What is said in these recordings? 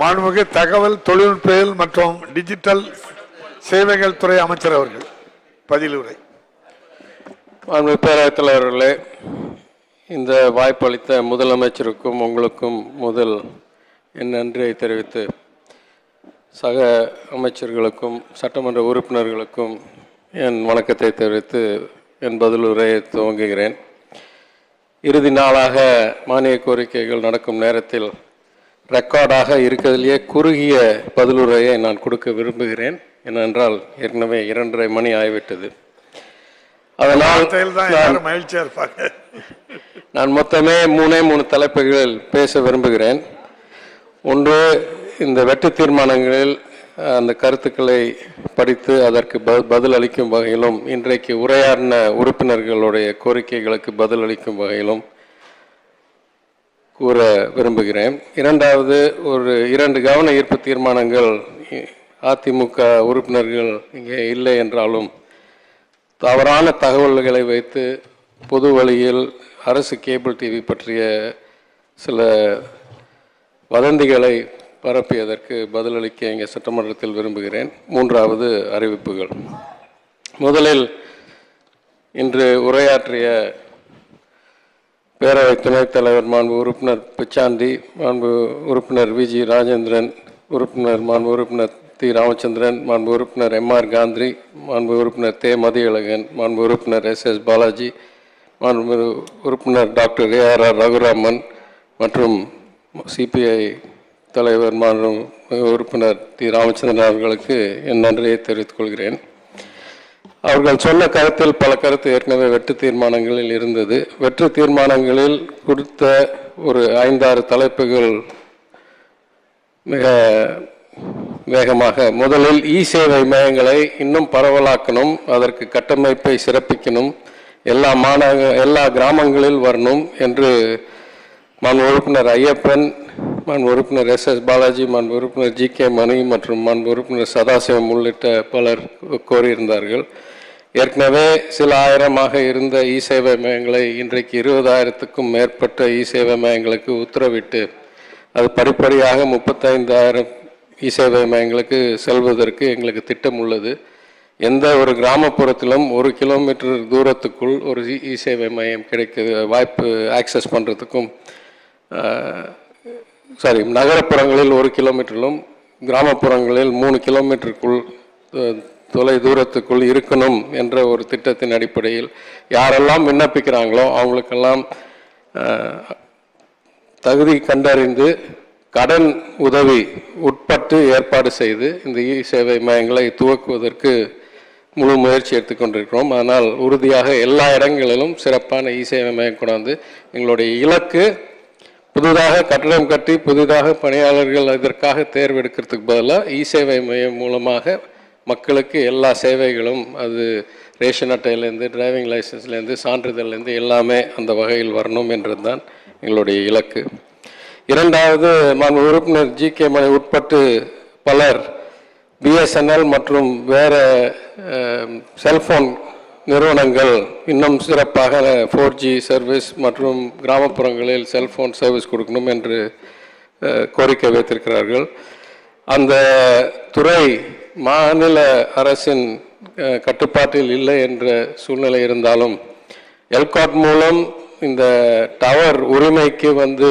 மாண்புமிகு தகவல் தொழில்நுட்பியல் மற்றும் டிஜிட்டல் சேவைகள் துறை அமைச்சர் அவர்கள். பதிலுரை மாண்பு பேரவைத் தலைவர்களே. இந்த வாய்ப்பளித்த முதலமைச்சருக்கும் உங்களுக்கும் முதல் என் நன்றியை தெரிவித்து சக அமைச்சர்களுக்கும் சட்டமன்ற உறுப்பினர்களுக்கும் என் வணக்கத்தை தெரிவித்து என் பதிலுரையை துவங்குகிறேன். இறுதி நாளாக மானிய கோரிக்கைகள் நடக்கும் நேரத்தில் ரெக்கார்டாக இருக்கிறதுலேயே குறுகிய பதிலுரையை நான் கொடுக்க விரும்புகிறேன். ஏனென்றால் ஏற்கனவே இரண்டரை மணி ஆகிவிட்டது. அதனால் வார்த்தையில் தான் நான் எல்லாரும் மகிழ்ச்சியா இருப்பாங்க. நான் மொத்தமே மூணே மூணு தலைப்புகளில் பேச விரும்புகிறேன். ஒன்று இந்த வெட்டு தீர்மானங்களில் அந்த கருத்துக்களை படித்து அதற்கு ப- பதில் அளிக்கும் வகையிலும் இன்றைக்கு உரையாடின உறுப்பினர்களுடைய கோரிக்கைகளுக்கு பதில் அளிக்கும் வகையிலும் கூற விரும்புகிறேன். இரண்டாவது ஒரு இரண்டு கவன ஈர்ப்பு தீர்மானங்கள் அதிமுக உறுப்பினர்கள் இங்கே இல்லை என்றாலும் தவறான தகவல்களை வைத்து பொது வழியில் அரசு கேபிள் டிவி பற்றிய சில வதந்திகளை பரப்பியதற்கு பதிலளிக்க இங்கே சட்டமன்றத்தில் விரும்புகிறேன். மூன்றாவது அறிவிப்புகள். முதலில் இன்று உரையாற்றிய பேரவை துணைத் தலைவர் மாண்பு உறுப்பினர் பிச்சாண்டி மாண்பு உறுப்பினர் வி. ஜி. ராஜேந்திரன் உறுப்பினர் மாண்பு உறுப்பினர் தி. ராமச்சந்திரன் மாண்பு உறுப்பினர் எம். ஆர். காந்தி மாண்பு உறுப்பினர் தே. மதியழகன் மாண்பு உறுப்பினர் எஸ். எஸ். பாலாஜி மாண்பு உறுப்பினர் doctor A. R. R. Raghuraman மற்றும் சிபிஐ தலைவர் மாண்பு உறுப்பினர் தி. ராமச்சந்திரன் அவர்களுக்கு என் நன்றியை தெரிவித்துக் கொள்கிறேன். அவர்கள் சொன்ன கருத்தில் பல கருத்து ஏற்கனவே வெற்று தீர்மானங்களில் இருந்தது. வெற்று தீர்மானங்களில் கொடுத்த ஒரு ஐந்தாறு தலைப்புகள் மிக வேகமாக முதலில் இ சேவை மையங்களை இன்னும் பரவலாக்கணும் அதற்கு கட்டமைப்பை சிறப்பிக்கணும் எல்லா மாநக எல்லா கிராமங்களில் வரணும் என்று மாண்பு உறுப்பினர் ஐயப்பன் மாண்பு உறுப்பினர் எஸ் எஸ் பாலாஜி மாண்பு உறுப்பினர் ஜி கே மணி மற்றும் மாண்பு உறுப்பினர் சதாசிவம் உள்ளிட்ட பலர் கோரியிருந்தார்கள். ஏற்கனவே சில ஆயிரமாக இருந்த இ சேவை மையங்களை இன்றைக்கு இருபதாயிரத்துக்கும் மேற்பட்ட இ சேவை மையங்களுக்கு உத்தரவிட்டு அது படிப்படியாக முப்பத்தைந்தாயிரம் இ சேவை மையங்களுக்கு செல்வதற்கு எங்களுக்கு திட்டம் உள்ளது எந்த ஒரு கிராமப்புறத்திலும் ஒரு கிலோமீட்டர் தூரத்துக்குள் ஒரு இ- சேவை மையம் கிடைக்க வாய்ப்பு ஆக்சஸ் பண்ணுறதுக்கும் சாரி நகரப்புறங்களில் ஒரு கிலோமீட்டரிலும் கிராமப்புறங்களில் மூணு கிலோமீட்டருக்குள் தொலை தூரத்துக்குள் இருக்கணும் என்ற ஒரு திட்டத்தின் அடிப்படையில் யாரெல்லாம் விண்ணப்பிக்கிறாங்களோ அவங்களுக்கெல்லாம் தகுதி கண்டறிந்து கடன் உதவி உட்பட்டு ஏற்பாடு செய்து இந்த இ சேவை மையங்களை துவக்குவதற்கு முழு முயற்சி எடுத்துக்கொண்டிருக்கிறோம் ஆனால் உறுதியாக எல்லா இடங்களிலும் சிறப்பான இ சேவை மையம் கொண்டாந்து எங்களுடைய இலக்கு புதிதாக கட்டடம் கட்டி புதிதாக பணியாளர்கள் இதற்காக தேர்வெடுக்கிறதுக்கு பதிலாக இ சேவை மையம் மூலமாக மக்களுக்கு எல்லா சேவைகளும் அது ரேஷன் அட்டையிலேருந்து டிரைவிங் லைசன்ஸ்லேருந்து சான்றிதழ்லேருந்து எல்லாமே அந்த வகையில் வரணும் என்றது தான் எங்களுடைய இலக்கு. இரண்டாவது மாண்பு உறுப்பினர் ஜி கே மணி உட்பட்டு பலர் பிஎஸ்என்எல் மற்றும் வேறு செல்ஃபோன் நிறுவனங்கள் இன்னும் சிறப்பாக ஃபோர் ஜி சர்வீஸ் மற்றும் கிராமப்புறங்களில் செல்ஃபோன் சர்வீஸ் கொடுக்கணும் என்று கோரிக்கை வைத்திருக்கிறார்கள். அந்த துறை மாநில அரசின் கட்டுப்பாட்டில் இல்லை என்ற சூழ்நிலை இருந்தாலும் எல்காட் மூலம் இந்த டவர் உரிமைக்கு வந்து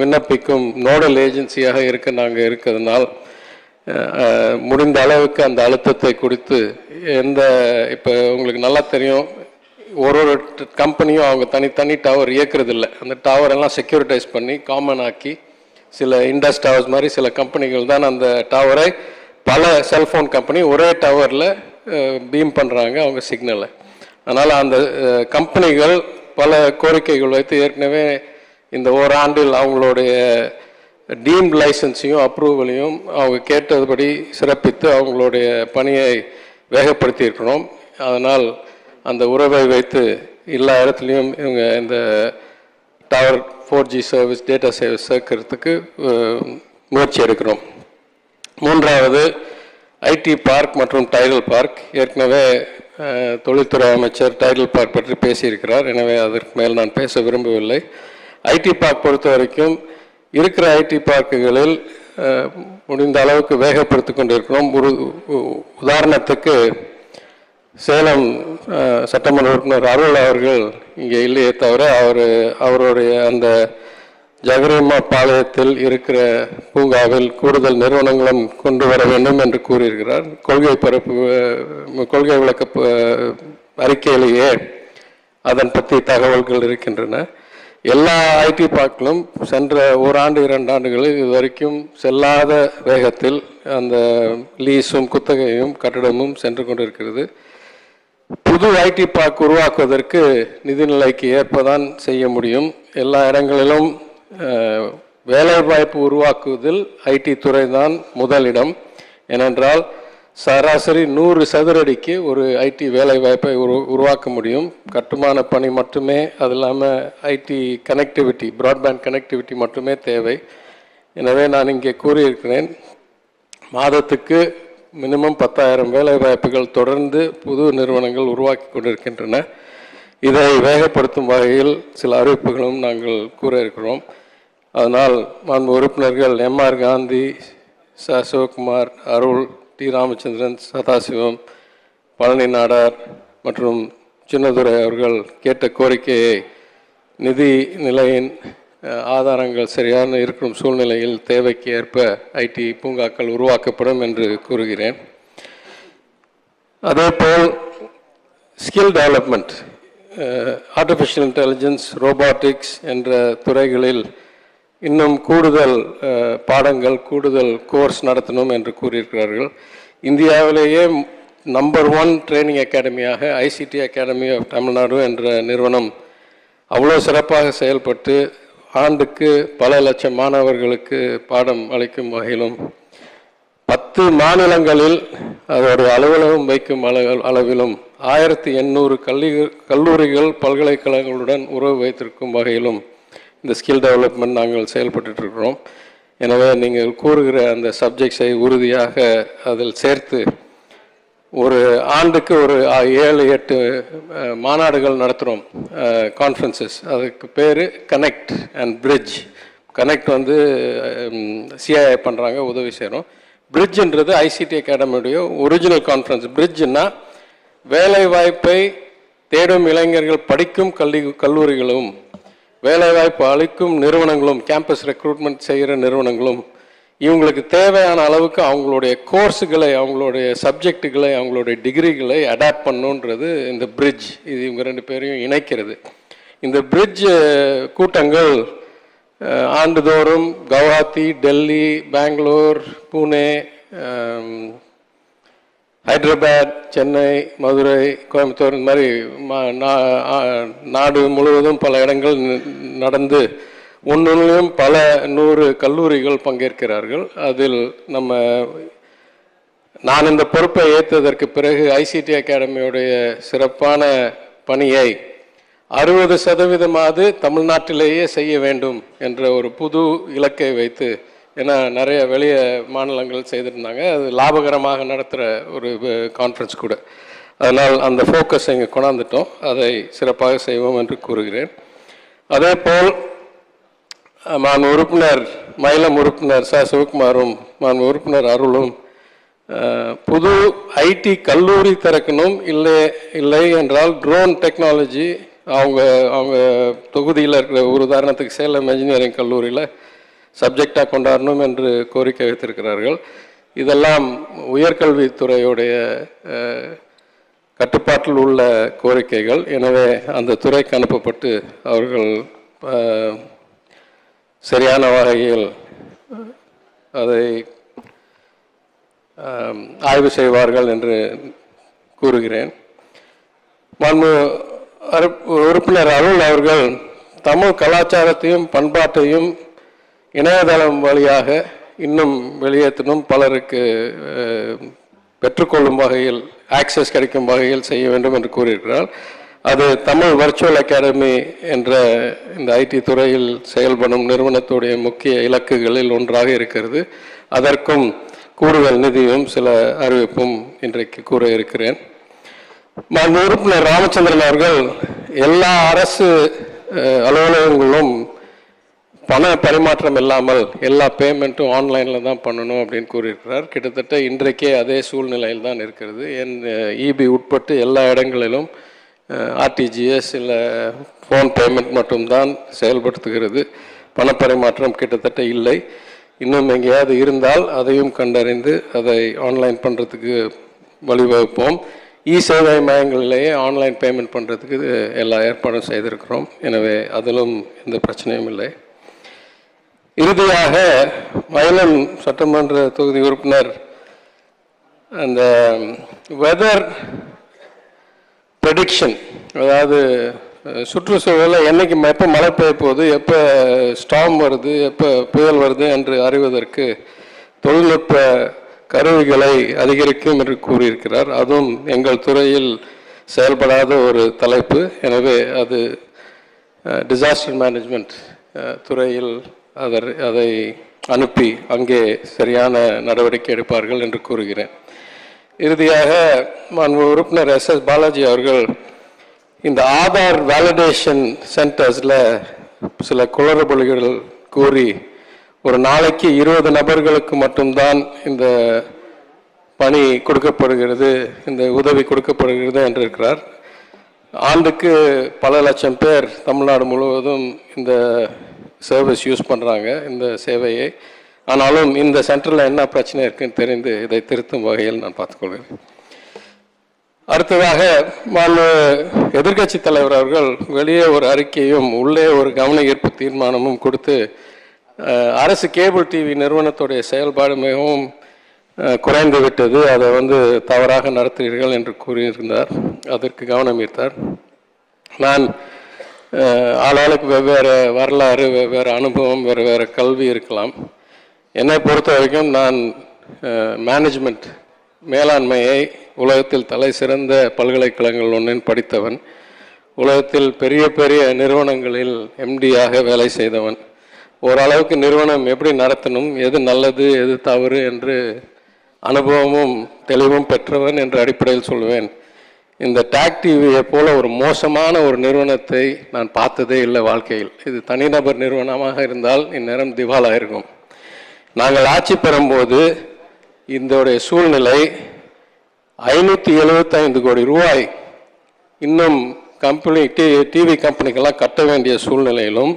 விண்ணப்பிக்கும் நோடல் ஏஜென்சியாக இருக்க நாங்கள் இருக்கிறதுனால் முடிந்த அளவுக்கு அந்த அழுத்தத்தை கொடுத்து எந்த இப்போ உங்களுக்கு நல்லா தெரியும் ஒரு ஒரு கம்பெனியும் அவங்க தனித்தனி டவர் இயக்குறது இல்லை அந்த டவர் எல்லாம் செக்யூரிட்டைஸ் பண்ணி காமன் ஆக்கி சில இண்டஸ் டவர்ஸ் மாதிரி சில கம்பெனிகள் தான் அந்த டவரை பல செல்ஃபோன் கம்பெனி ஒரே டவரில் பீம் பண்ணுறாங்க அவங்க சிக்னலை அதனால் அந்த கம்பெனிகள் பல கோரிக்கைகள் வைத்து ஏற்கனவே இந்த ஓராண்டில் அவங்களுடைய டீம் லைசன்ஸையும் அப்ரூவலையும் அவங்க கேட்டதுபடி சிறப்பித்து அவங்களுடைய பணியை வேகப்படுத்தியிருக்கிறோம் அதனால் அந்த உறவை வைத்து எல்லா இடத்துலையும் இவங்க இந்த tower four G service data service சேர்க்கறதுக்கு முயற்சி எடுக்கிறோம் மூன்றாவது ஐடி பார்க் மற்றும் டைடல் பார்க். ஏற்கனவே தொழில்துறை அமைச்சர் டைடல் பார்க் பற்றி பேசியிருக்கிறார். எனவே அதற்கு மேல் நான் பேச விரும்பவில்லை. ஐடி பார்க் பொறுத்த வரைக்கும் இருக்கிற ஐடி பார்க்குகளில் முடிந்த அளவுக்கு வேகப்படுத்தி கொண்டிருக்கிறோம். ஒரு உ- உதாரணத்துக்கு சேலம் சட்டமன்ற உறுப்பினர் அருள் அவர்கள் இங்கே இல்லையே தவிர அவர் அவருடைய அந்த ஜெகரிமா பாளையத்தில் இருக்கிற பூங்காவில் கூடுதல் நிறுவனங்களும் கொண்டு வர வேண்டும் என்று கூறியிருக்கிறார். கொள்கை பரப்பு கொள்கை விளக்க அறிக்கையிலேயே அதன் பற்றி தகவல்கள் இருக்கின்றன. எல்லா ஐடி பார்க்கிலும் சென்ற ஓராண்டு இரண்டு ஆண்டுகளில் இது வரைக்கும் செல்லாத வேகத்தில் அந்த லீஸும் குத்தகையும் கட்டடமும் சென்று கொண்டிருக்கிறது. புது ஐடி பார்க் உருவாக்குவதற்கு நிதிநிலைக்கு ஏற்பதான் செய்ய முடியும். எல்லா இடங்களிலும் வேலைவாய்ப்பு உருவாக்குவதில் ஐடி துறை தான் முதலிடம். ஏனென்றால் சராசரி நூறு சதுரடிக்கு ஒரு ஐடி வேலைவாய்ப்பை உரு உருவாக்க முடியும். கட்டுமான பணி மட்டுமே அது இல்லாமல் ஐடி கனெக்டிவிட்டி ப்ராட்பேண்ட் கனெக்டிவிட்டி மட்டுமே தேவை. எனவே நான் இங்கே கூறியிருக்கிறேன் மாதத்துக்கு மினிமம் பத்தாயிரம் வேலை வாய்ப்புகள் தொடர்ந்து புது நிறுவனங்கள் உருவாக்கி கொண்டிருக்கின்றன. இதை வேகப்படுத்தும் வகையில் சில அறிவிப்புகளும் நாங்கள் கூற இருக்கிறோம். அதனால் மாண்பு உறுப்பினர்கள் எம்ஆர் காந்தி ச சிவகுமார் அருள் டி. ராமச்சந்திரன் சதாசிவம் பழனி நாடார் மற்றும் சின்னதுரை அவர்கள் கேட்ட கோரிக்கையை நிதி நிலையின் ஆதாரங்கள் சரியான இருக்கும் சூழ்நிலையில் தேவைக்கு ஏற்ப ஐடி பூங்காக்கள் உருவாக்கப்படும் என்று கூறுகிறேன். அதேபோல் skill development artificial intelligence robotics என்ற துறைகளில் இன்னும் கூடுதல் பாடங்கள் கூடுதல் கோர்ஸ் நடத்தணும் என்று கூறியிருக்கிறார்கள். இந்தியாவிலேயே நம்பர் ஒன் ட்ரைனிங் அகாடமியாக ஐசிடி அகாடமி ஆஃப் தமிழ்நாடு என்ற நிறுவனம் அவ்வளோ சிறப்பாக செயல்பட்டு ஆண்டுக்கு பல லட்சம் மாணவர்களுக்கு பாடம் அளிக்கும் வகையிலும் பத்து மாநிலங்களில் அதோட அலுவலகம் வைக்கும் அளவிலும் ஆயிரத்தி எண்ணூறு கல்லூரிகள் பல்கலைக்கழகங்களுடன் உறவு வைத்திருக்கும் வகையிலும் இந்த ஸ்கில் டெவலப்மெண்ட் நாங்கள் செயல்பட்டுருக்கிறோம் எனவே நீங்கள் கூறுகிற அந்த சப்ஜெக்ட்ஸை உறுதியாக அதில் சேர்த்து ஒரு ஆண்டுக்கு ஒரு ஏழு எட்டு மாநாடுகள் நடத்துகிறோம் கான்ஃபரன்சஸ் அதுக்கு பேர் கனெக்ட் அண்ட் பிரிட்ஜ் கனெக்ட் வந்து சிஐஏ பண்ணுறாங்க உதவி செய்கிறோம் பிரிட்ஜுன்றது ஐசிடி அகாடமியுடைய ஒரிஜினல் கான்ஃபரன்ஸ் பிரிட்ஜுன்னா வேலை வாய்ப்பை தேடும் இளைஞர்கள் படிக்கும் கல்வி கல்லூரிகளும். வேலைவாய்ப்பு அளிக்கும் நிறுவனங்களும் கேம்பஸ் ரெக்ரூட்மெண்ட் செய்கிற நிறுவனங்களும் இவங்களுக்கு தேவையான அளவுக்கு அவங்களுடைய கோர்ஸுகளை அவங்களுடைய சப்ஜெக்டுகளை அவங்களுடைய டிகிரிகளை அடாப்ட் பண்ணுன்றது இந்த பிரிட்ஜ் இது இவங்க ரெண்டு பேரையும் இணைக்கிறது. இந்த பிரிட்ஜ் கூட்டங்கள் ஆண்டுதோறும் கவுஹாத்தி டெல்லி பெங்களூர் புனே ஹைதராபாத் சென்னை மதுரை கோயம்புத்தூர் இந்த மாதிரி மா- நா- நாடு முழுவதும் பல இடங்கள் ந- நடந்து ஒன்றுலையும் பல நூறு கல்லூரிகள் பங்கேற்கிறார்கள். அதில் நம்ம நான் இந்த பொறுப்பை ஏற்றதற்கு பிறகு ஐசிடி அகாடமியுடைய சிறப்பான பணியை அறுபது சதவீதமாவது தமிழ்நாட்டிலேயே செய்ய வேண்டும் என்ற ஒரு புது இலக்கை வைத்து ஏன்னா நிறைய வெளிய மாநிலங்கள் செய்திருந்தாங்க. அது லாபகரமாக நடத்துகிற ஒரு கான்ஃபரன்ஸ் கூட. அதனால் அந்த ஃபோக்கஸ் இங்கே கொண்டாந்துட்டோம். அதை சிறப்பாக செய்வோம் என்று கூறுகிறேன். அதே போல் மான் உறுப்பினர் மயிலம் உறுப்பினர் ச. சிவகுமாரும் மான் உறுப்பினர் அருளும் புது ஐடி கல்லூரி திறக்கணும் இல்லை இல்லை என்றால் ட்ரோன் டெக்னாலஜி அவங்க அவங்க தொகுதியில் இருக்கிற ஒரு உதாரணத்துக்கு சேலம் இன்ஜினியரிங் கல்லூரியில் சப்ஜெக்டாக கொண்டாடணும் என்று கோரிக்கை வைத்திருக்கிறார்கள். இதெல்லாம் உயர்கல்வித்துறையுடைய கட்டுப்பாட்டில் உள்ள கோரிக்கைகள். எனவே அந்த துறைக்கு அனுப்பப்பட்டு அவர்கள் சரியான வகையில் அதை ஆய்வு செய்வார்கள் என்று கூறுகிறேன். மாண்பு உறுப்பினர் அருள் அவர்கள் தமிழ் கலாச்சாரத்தையும் பண்பாட்டையும் இணையதளம் வழியாக இன்னும் வெளியேற்றணும். பலருக்கு பெற்றுக்கொள்ளும் வகையில் ஆக்சஸ் கிடைக்கும் வகையில் செய்ய வேண்டும் என்று கூறியிருக்கிறார். அது தமிழ் வர்ச்சுவல் அகாடமி என்ற இந்த ஐடி துறையில் செயல்படும் நிறுவனத்துடைய முக்கிய இலக்குகளில் ஒன்றாக இருக்கிறது. அதற்கும் கூடுதல் நிதியும் சில அறிவிப்பும் இன்றைக்கு கூற இருக்கிறேன். உறுப்பினர் ராமச்சந்திரன் அவர்கள் எல்லா அரசு அலுவலகங்களும் பண பரிமாற்றம் இல்லாமல் எல்லா பேமெண்ட்டும் ஆன்லைனில் தான் பண்ணணும் அப்படின்னு கூறியிருக்கிறார். கிட்டத்தட்ட இன்றைக்கே அதே சூழ்நிலையில் தான் இருக்கிறது. என் இபி உட்பட்டு எல்லா இடங்களிலும் ஆர்டிஜிஎஸ் இல்லை ஃபோன் பேமெண்ட் மட்டும்தான் செயல்படுத்துகிறது. பணப்பரிமாற்றம் கிட்டத்தட்ட இல்லை. இன்னும் எங்கேயாவது இருந்தால் அதையும் கண்டறிந்து அதை ஆன்லைன் பண்ணுறதுக்கு வழிவகுப்போம். இ சேவை மையங்களிலேயே ஆன்லைன் பேமெண்ட் பண்ணுறதுக்கு எல்லா ஏற்பாடும் செய்திருக்கிறோம். எனவே அதிலும் எந்த பிரச்சனையும் இல்லை. இறுதியாக வயலன் சட்டமன்ற தொகுதி உறுப்பினர் அந்த வெதர் ப்ரெடிக்ஷன் அதாவது சுற்றுச்சூழலை சுற்றுச்சூழலில் என்னைக்கு எப்போ மழை பெய்ய போகுது எப்போ ஸ்டாம் வருது எப்போ புயல் வருது என்று அறிவதற்கு தொழில்நுட்ப கருவிகளை அதிகரிக்கும் என்று கூறியிருக்கிறார். அதுவும் எங்கள் துறையில் செயல்படாத ஒரு தலைப்பு. எனவே அது டிசாஸ்டர் மேனேஜ்மெண்ட் துறையில் அதர் அதை அனுப்பி அங்கே சரியான நடவடிக்கை எடுப்பார்கள் என்று கூறுகிறேன். இறுதியாக மாண்பு உறுப்பினர் எஸ் எஸ் பாலாஜி அவர்கள் இந்த ஆதார் வேலிடேஷன் சென்டர்ஸில் சில குளறுபடிகள் கூறி ஒரு நாளைக்கு இருபது நபர்களுக்கு மட்டும்தான் இந்த பணி கொடுக்கப்படுகிறது இந்த உதவி கொடுக்கப்படுகிறது என்று இருக்கிறார். ஆண்டுக்கு பல லட்சம் பேர் தமிழ்நாடு முழுவதும் இந்த சர்வீஸ் யூஸ் பண்ணுறாங்க இந்த சேவையை. ஆனாலும் இந்த சென்டரில் என்ன பிரச்சனை இருக்குன்னு தெரிந்து இதை திருத்தும் வகையில் நான் பார்த்துக்கொள்கிறேன். அடுத்ததாக நான் எதிர்க்கட்சி தலைவர் அவர்கள் வெளியே ஒரு அறிக்கையும் உள்ளே ஒரு கவன ஈர்ப்பு தீர்மானமும் கொடுத்து அரசு கேபிள் டிவி நிறுவனத்துடைய செயல்பாடு மிகவும் குறைந்து விட்டது. அதை வந்து தவறாக நடத்துகிறீர்கள் என்று கூறியிருந்தார். அதற்கு கவனம் ஈர்த்தார். நான் ஆளாளுக்கு வெவ்வேறு வரலாறு வெவ்வேறு அனுபவம் வேறு வேறு கல்வி இருக்கலாம். என்னை பொறுத்த வரைக்கும் நான் மேனேஜ்மெண்ட் மேலாண்மையை உலகத்தில் தலை சிறந்த பல்கலைக்கழகங்கள் ஒன்றில் படித்தவன் உலகத்தில் பெரிய பெரிய நிறுவனங்களில் எம்டியாக வேலை செய்தவன். ஓரளவுக்கு நிறுவனம் எப்படி நடத்தணும் எது நல்லது எது தவறு என்று அனுபவமும் தெளிவும் பெற்றவன் என்ற அடிப்படையில் சொல்லுவேன் இந்த டாக் டிவியை போல ஒரு மோசமான ஒரு நிறுவனத்தை நான் பார்த்ததே இல்லை வாழ்க்கையில். இது தனிநபர் நிறுவனமாக இருந்தால் இந்நேரம் திவாலாயிருக்கும் நாங்கள் ஆட்சி பெறும்போது இதோடைய சூழ்நிலை ஐநூற்றி எழுபத்தைந்து கோடி ரூபாய். இன்னும் கம்பெனி டி டிவி கம்பெனிக்கெல்லாம் கட்ட வேண்டிய சூழ்நிலையிலும்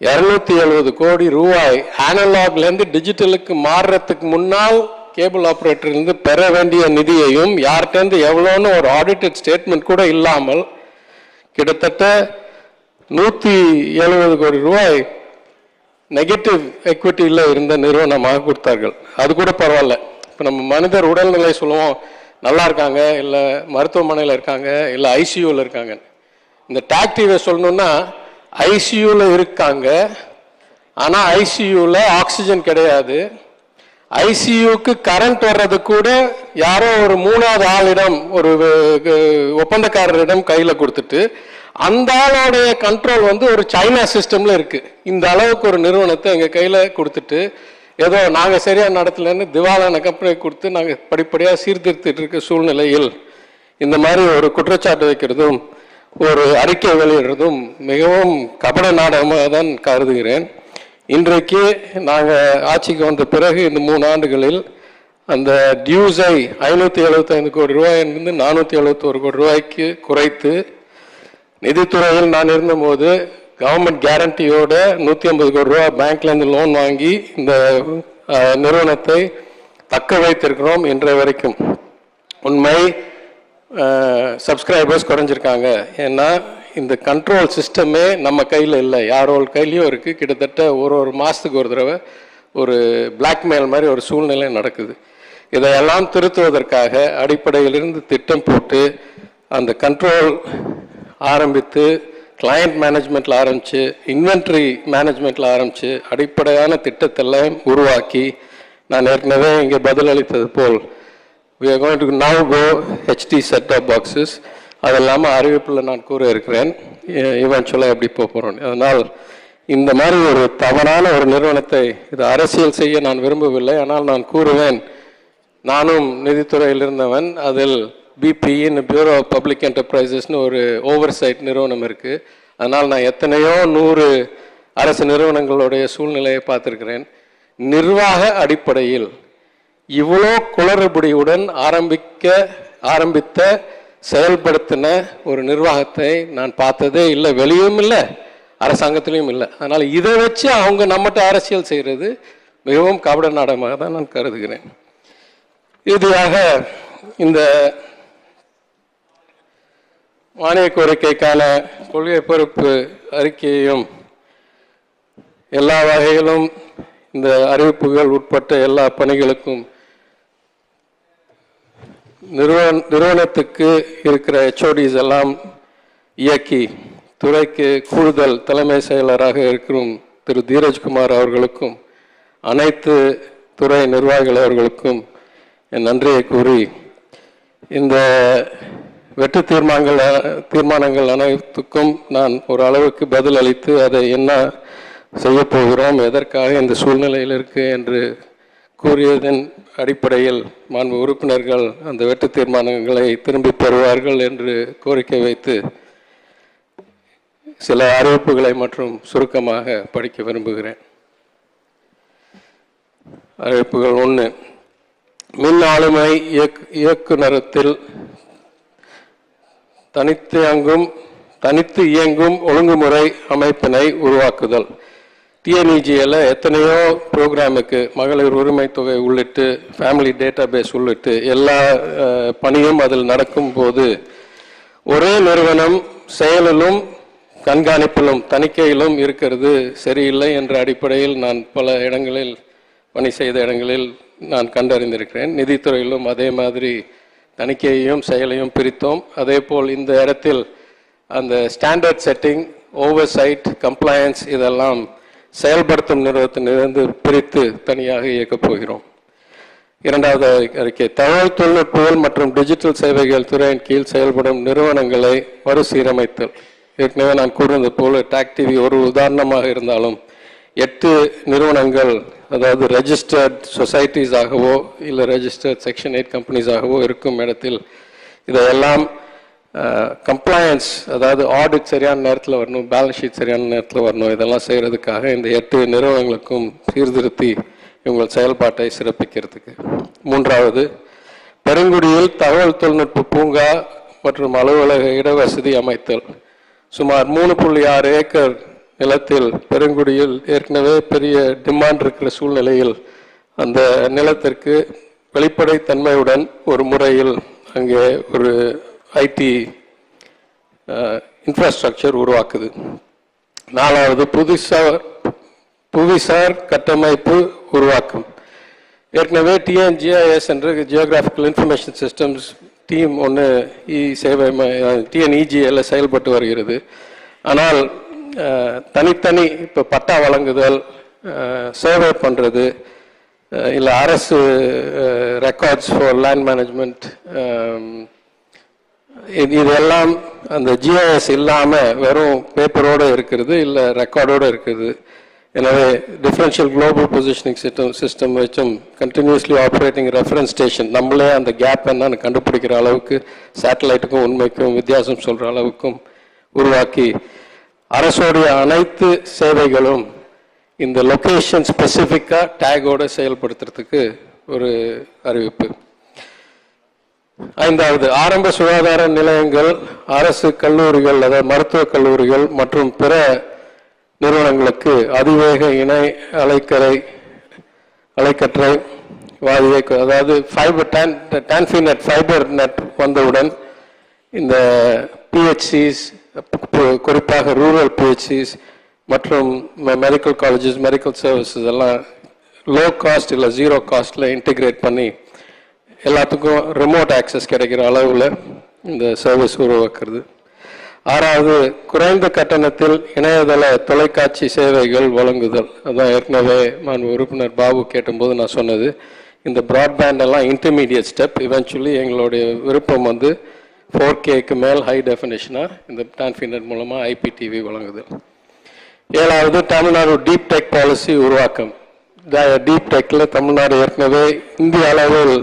இரநூத்தி எழுபது கோடி ரூபாய் ஆனலாக்லேருந்து டிஜிட்டலுக்கு மாறுறதுக்கு முன்னால் கேபிள் ஆப்ரேட்டர்லேருந்து பெற வேண்டிய நிதியையும் யார்கிட்டேருந்து எவ்வளோன்னு ஒரு ஆடிட்டட் ஸ்டேட்மெண்ட் கூட இல்லாமல் கிட்டத்தட்ட நூற்றி எழுபது கோடி ரூபாய் நெகட்டிவ் எக்விட்டியில் இருந்த நிறுவனமாக கொடுத்தார்கள். அது கூட பரவாயில்ல. இப்போ நம்ம மனிதர் உடல்நிலை சொல்லுவோம். நல்லா இருக்காங்க இல்லை மருத்துவமனையில் இருக்காங்க இல்லை ஐசியூவில் இருக்காங்க. இந்த டாக்டிவை சொல்லணும்னா ஐசியூவில் இருக்காங்க. ஆனால் ஐசியூவில் ஆக்சிஜன் கிடையாது. ஐசியூக்கு கரண்ட் வர்றது கூட யாரோ ஒரு மூணாவது ஆளிடம் ஒரு ஒப்பந்தக்காரரிடம் கையில் கொடுத்துட்டு அந்த ஆளோடைய கண்ட்ரோல் வந்து ஒரு சைனா சிஸ்டமில் இருக்குது இந்த அளவுக்கு ஒரு நிறுவனத்தை எங்கள் கையில் கொடுத்துட்டு ஏதோ நாங்கள் சரியாக நடத்தலைன்னு திவாலான கம்பெனி கொடுத்து நாங்கள் படிப்படியாக சீர்திருத்திட்டு இருக்க சூழ்நிலையில் இந்த மாதிரி ஒரு குற்றச்சாட்டு வைக்கிறதும் ஒரு அறிக்கை வெளியிடுறதும் மிகவும் கபட நாடகமாக தான் கருதுகிறேன். இன்றைக்கு நாங்கள் ஆட்சிக்கு வந்த பிறகு இந்த மூணு ஆண்டுகளில் அந்த டியூஸை ஐநூற்றி எழுபத்தைந்து கோடி ரூபாயிலிருந்து நானூற்றி எழுபத்தோரு கோடி ரூபாய்க்கு குறைத்து நிதித்துறையில் நான் இருந்தபோது கவர்மெண்ட் கேரண்டியோட நூற்றி ஐம்பது கோடி ரூபா பேங்க்லேருந்து லோன் வாங்கி இந்த நிறுவனத்தை தக்க வைத்திருக்கிறோம் இன்றைய வரைக்கும். உண்மை சப்ஸ்கிரைபர்ஸ் குறைஞ்சிருக்காங்க. ஏன்னா இந்த கண்ட்ரோல் சிஸ்டமே நம்ம கையில் இல்லை. யாரோ கையிலையும் இருக்குது கிட்டத்தட்ட ஒரு ஒரு மாதத்துக்கு ஒரு தடவை ஒரு பிளாக்மெயில் மாதிரி ஒரு சூழ்நிலை நடக்குது. இதையெல்லாம் திருத்துவதற்காக அடிப்படையிலிருந்து திட்டம் போட்டு அந்த கண்ட்ரோல் ஆரம்பித்து கிளையண்ட் மேனேஜ்மெண்ட்டில் ஆரம்பித்து இன்வென்ட்ரி மேனேஜ்மெண்ட்டில் ஆரம்பித்து அடிப்படையான திட்டத்தெல்லாம் உருவாக்கி நான் ஏற்கனவே இங்கே பதிலளித்தது போல் we are going to now go HD set of boxes அது இல்லாமல் அறிவிப்பில் நான் கூற இருக்கிறேன் இவன்சுவலாக எப்படி போக போகிறோம் அதனால் இந்த மாதிரி ஒரு தவறான ஒரு நிறுவனத்தை இது அரசியல் செய்ய நான் விரும்பவில்லை. ஆனால் நான் கூறுவேன் நானும் நிதித்துறையில் இருந்தவன் அதில் பிபிஇன்னு பியூரோ ஆஃப் பப்ளிக் என்டர்பிரைசஸ்னு ஒரு ஓவர்சைட் நிறுவனம் இருக்குது அதனால் நான் எத்தனையோ நூறு அரசு நிறுவனங்களுடைய சூழ்நிலையை பார்த்திருக்கிறேன். நிர்வாக அடிப்படையில் இவ்வளோ குளறுபடியுடன் ஆரம்பிக்க ஆரம்பித்த செயல்படுத்தின ஒரு நிர்வாகத்தை நான் பார்த்ததே இல்லை வெளியும் இல்லை அரசாங்கத்திலையும் இல்லை. அதனால் இதை வச்சு அவங்க நம்மகிட்ட அரசியல் செய்கிறது மிகவும் கபட நாடகமாக தான் நான் கருதுகிறேன். இறுதியாக இந்த மானிய கோரிக்கைக்கான கொள்கை பொறுப்பு அறிக்கையையும் எல்லா வகையிலும் இந்த அறிவிப்புகள் உட்பட்ட எல்லா பணிகளுக்கும் நிறுவன நிறுவனத்துக்கு இருக்கிற ஹெச்ஓடிஸ் எல்லாம் இயக்கி துறைக்கு கூடுதல் தலைமை செயலராக இருக்கும் திரு. தீரஜ்குமார் அவர்களுக்கும் அனைத்து துறை நிர்வாகிகள் அவர்களுக்கும் என் நன்றியை கூறி இந்த வெற்றி தீர்மானங்கள் தீர்மானங்கள் அனைத்துக்கும் நான் ஒரு அளவுக்கு பதில் அளித்து அதை என்ன செய்ய போகிறோம் எதற்காக இந்த சூழ்நிலையில் இருக்குது என்று கூறியதன் அடிப்படையில் மாண்பு உறுப்பினர்கள் அந்த வெட்டு தீர்மானங்களை திரும்பி பெறுவார்கள் என்று கோரிக்கை வைத்து சில அறிவிப்புகளை மற்றும் சுருக்கமாக படிக்க விரும்புகிறேன். அறிவிப்புகள் ஒன்று மின் ஆளுமை இயக்கு இயக்குநரத்தில் தனித்து இயங்கும் தனித்து இயங்கும் ஒழுங்குமுறை அமைப்பினை உருவாக்குதல். டிஎன்இஜியில் எத்தனையோ ப்ரோக்ராமுக்கு மகளிர் உரிமை தொகை உள்ளிட்டு ஃபேமிலி டேட்டா பேஸ் உள்ளிட்டு எல்லா பணியும் அதில் நடக்கும் போது ஒரே நிறுவனம் செயலிலும் கண்காணிப்பிலும் தணிக்கையிலும் இருக்கிறது சரியில்லை என்ற அடிப்படையில் நான் பல இடங்களில் பணி செய்த இடங்களில் நான் கண்டறிந்திருக்கிறேன். நிதித்துறையிலும் அதே மாதிரி தணிக்கையையும் செயலையும் பிரித்தோம். அதே போல் இந்த இடத்தில் அந்த standard setting oversight compliance இதெல்லாம் செயல்படுத்தும் நிறுவனத்திலிருந்து பிரித்து தனியாக இயக்கப் போகிறோம். இரண்டாவது அறிக்கை தகவல் தொழில்நுட்பங்கள் மற்றும் டிஜிட்டல் சேவைகள் துறையின் கீழ் செயல்படும் நிறுவனங்களை மறுசீரமைத்தல். ஏற்கனவே நான் கூறினது போல டாக் டிவி ஒரு உதாரணமாக இருந்தாலும் எட்டு நிறுவனங்கள் அதாவது ரெஜிஸ்டர்ட் சொசைட்டிஸாகவோ இல்லை ரெஜிஸ்டர்ட் செக்ஷன் எயிட் கம்பெனிஸாகவோ இருக்கும் இடத்தில் இதையெல்லாம் கம்ப்ளையன்ஸ் அதாவது ஆடிட் சரியான நேரத்தில் வரணும் பேலன்ஸ் ஷீட் சரியான நேரத்தில் வரணும் இதெல்லாம் செய்கிறதுக்காக இந்த எட்டு நிறுவனங்களுக்கும் சீர்திருத்தி இவங்கள் செயல்பாட்டை சிறப்பிக்கிறதுக்கு. மூன்றாவது பெருங்குடியில் தகவல் தொழில்நுட்ப பூங்கா மற்றும் அலுவலக இடவசதி அமைத்தல். சுமார் மூணு புள்ளி ஆறு ஏக்கர் நிலத்தில் பெருங்குடியில் ஏற்கனவே பெரிய டிமாண்ட் இருக்கிற சூழ்நிலையில் அந்த நிலத்திற்கு வெளிப்படைத்தன்மையுடன் ஒரு முறையில் அங்கே ஒரு ஐடி இன்ஃப்ராஸ்ட்ரக்சர் உருவாக்குது. நாலாவது புதுசார் புவிசார் கட்டமைப்பு உருவாக்கும். ஏற்கனவே டிஎன்ஜிஐஎஸ் என்ற ஜியோகிராஃபிக்கல் இன்ஃபர்மேஷன் சிஸ்டம்ஸ் டீம் ஒன்று இ சேவை டிஎன்இஜிஎல்ல செயல்பட்டு வருகிறது. ஆனால் தனித்தனி இப்போ பட்டா வழங்குதல் சர்வே பண்ணுறது இல்லை அரசு ரெக்கார்ட்ஸ் ஃபார் லேண்ட் மேனேஜ்மெண்ட் இதெல்லாம் அந்த ஜிஐஎஸ் இல்லாமல் வெறும் பேப்பரோடு இருக்கிறது இல்லை ரெக்கார்டோடு இருக்குது. எனவே differential global positioning system system வச்சும் கண்டினியூஸ்லி ஆப்ரேட்டிங் ரெஃபரன்ஸ் ஸ்டேஷன் நம்மளே அந்த கேப் என்னன்னு கண்டுபிடிக்கிற அளவுக்கு சேட்டலைட்டுக்கும் உண்மைக்கும் வித்தியாசம் சொல்கிற அளவுக்கும் உருவாக்கி அரசோடைய அனைத்து சேவைகளும் இந்த லொகேஷன் ஸ்பெசிஃபிக்காக டேகோடு செயல்படுத்துறதுக்கு ஒரு அறிவிப்பு. ஐந்தாவது ஆரம்ப சுகாதார நிலையங்கள் அரசு கல்லூரிகள் அதாவது மருத்துவக் கல்லூரிகள் மற்றும் பிற நிறுவனங்களுக்கு அதிவேக இணை அலைக்கரை அலைக்கற்றை வாதியை அதாவது ஃபைபர் டான் டான்ஃபிநெட் ஃபைபர் நெட் வந்தவுடன் இந்த பிஹெச்சிஸ் குறிப்பாக ரூரல் பிஹெச்சிஸ் மற்றும் மெடிக்கல் காலேஜஸ் மெடிக்கல் சர்வீசஸ் எல்லாம் லோ காஸ்ட் இல்லை ஜீரோ காஸ்ட்டில் இன்டிகிரேட் பண்ணி எல்லாத்துக்கும் ரிமோட் ஆக்சஸ் கிடைக்கிற அளவில் இந்த சர்வீஸ் உருவாக்குறது. ஆறாவது குறைந்த கட்டணத்தில் இணையதள தொலைக்காட்சி சேவைகள் வழங்குதல். அதான் ஏற்கனவே நான் உறுப்பினர் பாபு கேட்டும்போது நான் சொன்னது. இந்த ப்ராட்பேண்ட் எல்லாம் இன்டர்மீடியட் ஸ்டெப் இவென்ச்சுவலி எங்களுடைய விருப்பம் வந்து ஃபோர் கேக்கு மேல் ஹை டெஃபினேஷனாக இந்த டான்ஃபினர் மூலமாக ஐபிடிவி வழங்குதல். ஏழாவது தமிழ்நாடு டீப் டெக் பாலிசி உருவாக்கம். டீப் டெக்கில் தமிழ்நாடு ஏற்கனவே இந்திய அளவில்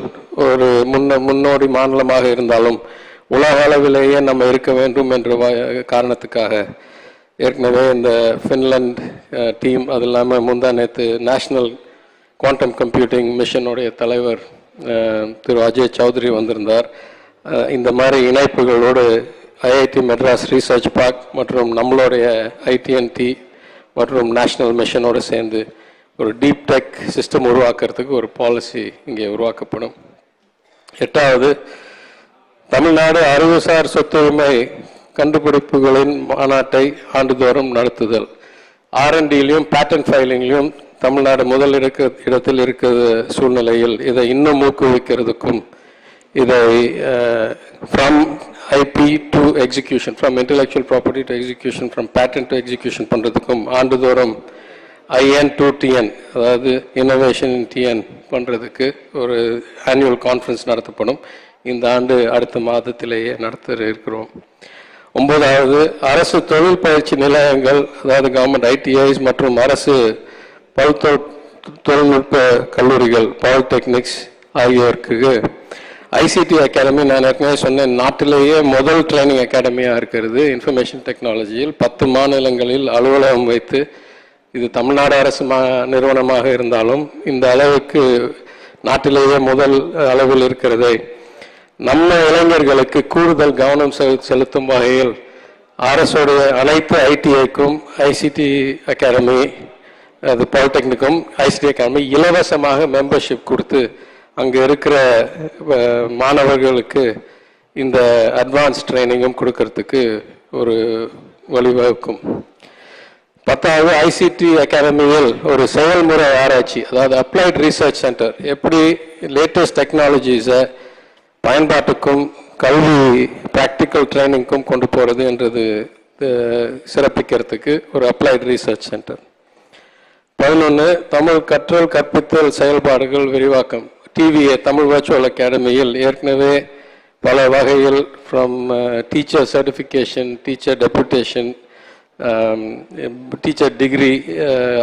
ஒரு முன்ன முன்னோடி மாநிலமாக இருந்தாலும் உலக அளவிலேயே நம்ம இருக்க வேண்டும் என்ற காரணத்துக்காக ஏற்கனவே இந்த ஃபின்லாண்ட் டீம் அது இல்லாமல் முந்தா நேற்று நேஷ்னல் குவாண்டம் கம்ப்யூட்டிங் மிஷனுடைய தலைவர் திரு அஜய் சௌத்ரி வந்திருந்தார். இந்த மாதிரி இணைப்புகளோடு ஐஐடி மெட்ராஸ் ரீசர்ச் பார்க் மற்றும் நம்மளுடைய ஐடிஎன்டி மற்றும் நேஷ்னல் மிஷனோடு சேர்ந்து ஒரு டீப் டெக் சிஸ்டம் உருவாக்குறதுக்கு ஒரு பாலிசி இங்கே உருவாக்கப்படும். எட்டாவது தமிழ்நாடு அறிவுசார் சொத்துரிமை கண்டுபிடிப்புகளின் மாநாட்டை ஆண்டுதோறும் நடத்துதல். ஆர்என்டிலையும் பேட்டன் ஃபைலிங்லையும் தமிழ்நாடு முதல் இருக்க இடத்தில் இருக்கிற சூழ்நிலையில் இதை இன்னும் ஊக்குவிக்கிறதுக்கும் இதை from IP to execution from intellectual property to execution from patent to execution பண்ணுறதுக்கும் ஆண்டுதோறும் ஐஎன் டூ டிஎன் அதாவது இன்னோவேஷன் டிஎன் பண்ணுறதுக்கு ஒரு ஆனுவல் கான்ஃபரன்ஸ் நடத்தப்படும். இந்த ஆண்டு அடுத்த மாதத்திலேயே நடத்த இருக்கிறோம். ஒன்பதாவது அரசு தொழில் பயிற்சி நிலையங்கள் அதாவது கவர்மெண்ட் ஐடிஐஸ் மற்றும் அரசு பல்தொ- தொழில்நுட்ப கல்லூரிகள் பாலிடெக்னிக்ஸ் ஆகியோருக்கு ஐசிடி அகாடமி நான் ஏற்கனவே சொன்னேன் நாட்டிலேயே முதல் ட்ரைனிங் அகாடமியாக இருக்கிறது. இன்ஃபர்மேஷன் டெக்னாலஜியில் பத்து மாநிலங்களில் அலுவலகம் வைத்து இது தமிழ்நாடு அரசு மா நிறுவனமாக இருந்தாலும் இந்த அளவுக்கு நாட்டிலேயே முதல் அளவில் இருக்கிறது. நம்ம இளைஞர்களுக்கு கூடுதல் கவனம் செலுத்தும் வகையில் அரசுடைய அனைத்து ஐடிஐக்கும் ஐசிடி அகாடமி அது பாலிடெக்னிக்கும் ஐசிடி அகாடமி இலவசமாக மெம்பர்ஷிப் கொடுத்து அங்கே இருக்கிற மாணவர்களுக்கு இந்த அட்வான்ஸ் ட்ரைனிங்கும் கொடுக்கறதுக்கு ஒரு வழிவகுக்கும். பத்தாவது ஐசிடி அகாடமியில் ஒரு செயல்முறை ஆராய்ச்சி அதாவது அப்ளைட் ரிசர்ச் சென்டர் எப்படி லேட்டஸ்ட் டெக்னாலஜிஸை பயன்பாட்டுக்கும் கல்வி ப்ராக்டிக்கல் ட்ரைனிங்க்கும் கொண்டு போகிறது என்றது சிறப்பிக்கிறதுக்கு ஒரு அப்ளைட் ரிசர்ச் சென்டர் பதினொன்று தமிழ் கற்றல் கற்பித்தல் செயல்பாடுகள் விரிவாக்கம். டிவிஏ தமிழ் வர்ச்சுவல் அகாடமியில் ஏற்கனவே பல வகையில் from teacher certification teacher deputation teacher degree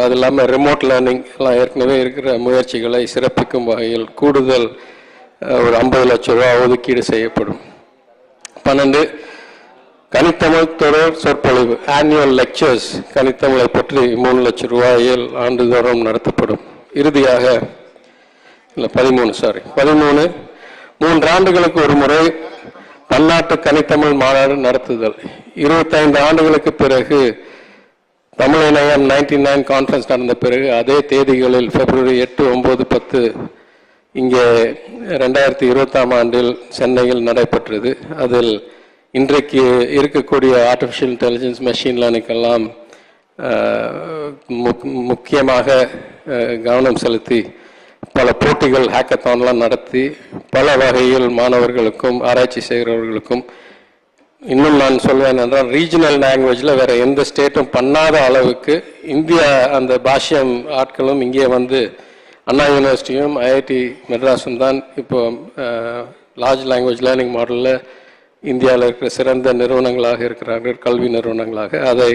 அது இல்லாமல் ரிமோட் லேர்னிங் எல்லாம் ஏற்கனவே இருக்கிற முயற்சிகளை சிறப்பிக்கும் வகையில் கூடுதல் ஒரு ஐம்பது லட்சம் ரூபா ஒதுக்கீடு செய்யப்படும். பன்னெண்டு கனித்தமிழ் தொடர் சொற்பொழிவு ஆனுவல் லெக்சர்ஸ் கனித்தமிழை பற்றி மூணு லட்சம் ரூபாயில் ஆண்டுதோறும் நடத்தப்படும். இறுதியாக இல்லை பதிமூணு சாரி பதிமூணு மூன்று ஆண்டுகளுக்கு ஒரு முறை பன்னாட்டு கனித்தமிழ் மாநாடு நடத்துதல். இருபத்தைந்து ஆண்டுகளுக்கு பிறகு தமிழ் இணையம் நைன்டி நைன் கான்ஃபரன்ஸ் நடந்த பிறகு அதே தேதிகளில் பிப்ரவரி எட்டு ஒம்பது பத்து இங்கே ரெண்டாயிரத்தி இருபத்தாம் ஆண்டில் சென்னையில் நடைபெற்றது. அதில் இன்றைக்கு இருக்கக்கூடிய ஆர்டிஃபிஷியல் இன்டெலிஜென்ஸ் மெஷின் லேர்னிங்கெல்லாம் முக்கியமாக கவனம் செலுத்தி பல போட்டிகள் ஹேக்கத்தான்லாம் நடத்தி பல வகையில் மாணவர்களுக்கும் ஆராய்ச்சி செய்கிறவர்களுக்கும் இன்னும் நான் சொல்வேன் என்றால் ரீஜனல் லாங்குவேஜில் வேறு எந்த ஸ்டேட்டும் பண்ணாத அளவுக்கு இந்தியா அந்த பாஷ்யம் ஆட்களும் இங்கே வந்து அண்ணா யூனிவர்சிட்டியும் ஐஐடி மெட்ராஸும் தான் இப்போ லார்ஜ் லாங்குவேஜ் லேர்னிங் மாடலில் இந்தியாவில் இருக்கிற சிறந்த நிறுவனங்களாக இருக்கிறார்கள் கல்வி நிறுவனங்களாக. அதை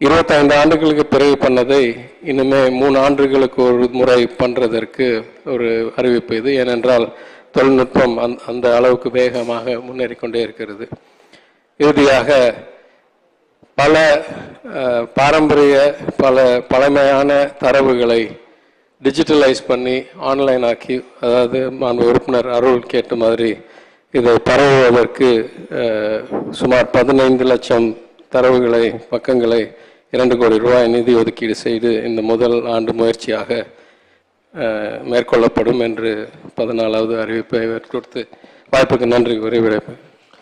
இருபத்தைந்து ஆண்டுகளுக்கு பிறகு பண்ணதை இனிமே மூணு ஆண்டுகளுக்கு ஒரு முறை பண்ணுறதற்கு ஒரு அறிவிப்பு இது. ஏனென்றால் தொழில்நுட்பம் அந்த அந்த அளவுக்கு வேகமாக முன்னேறி கொண்டே இருக்கிறது. இறுதியாக பல பாரம்பரிய பல பழமையான தரவுகளை டிஜிட்டலைஸ் பண்ணி ஆன்லைன் ஆக்கி அதாவது மாண்பு உறுப்பினர் அருள் கேட்ட மாதிரி இதை பரவுவதற்கு சுமார் பதினைந்து லட்சம் தரவுகளை பக்கங்களை இரண்டு கோடி ரூபாய் நிதி ஒதுக்கீடு செய்து இந்த முதல் ஆண்டு முயற்சியாக மேற்கொள்ளப்படும் என்று பதினாலாவது அறிவிப்பை கொடுத்து வாய்ப்புக்கு நன்றி கூறி விடைப்பேன்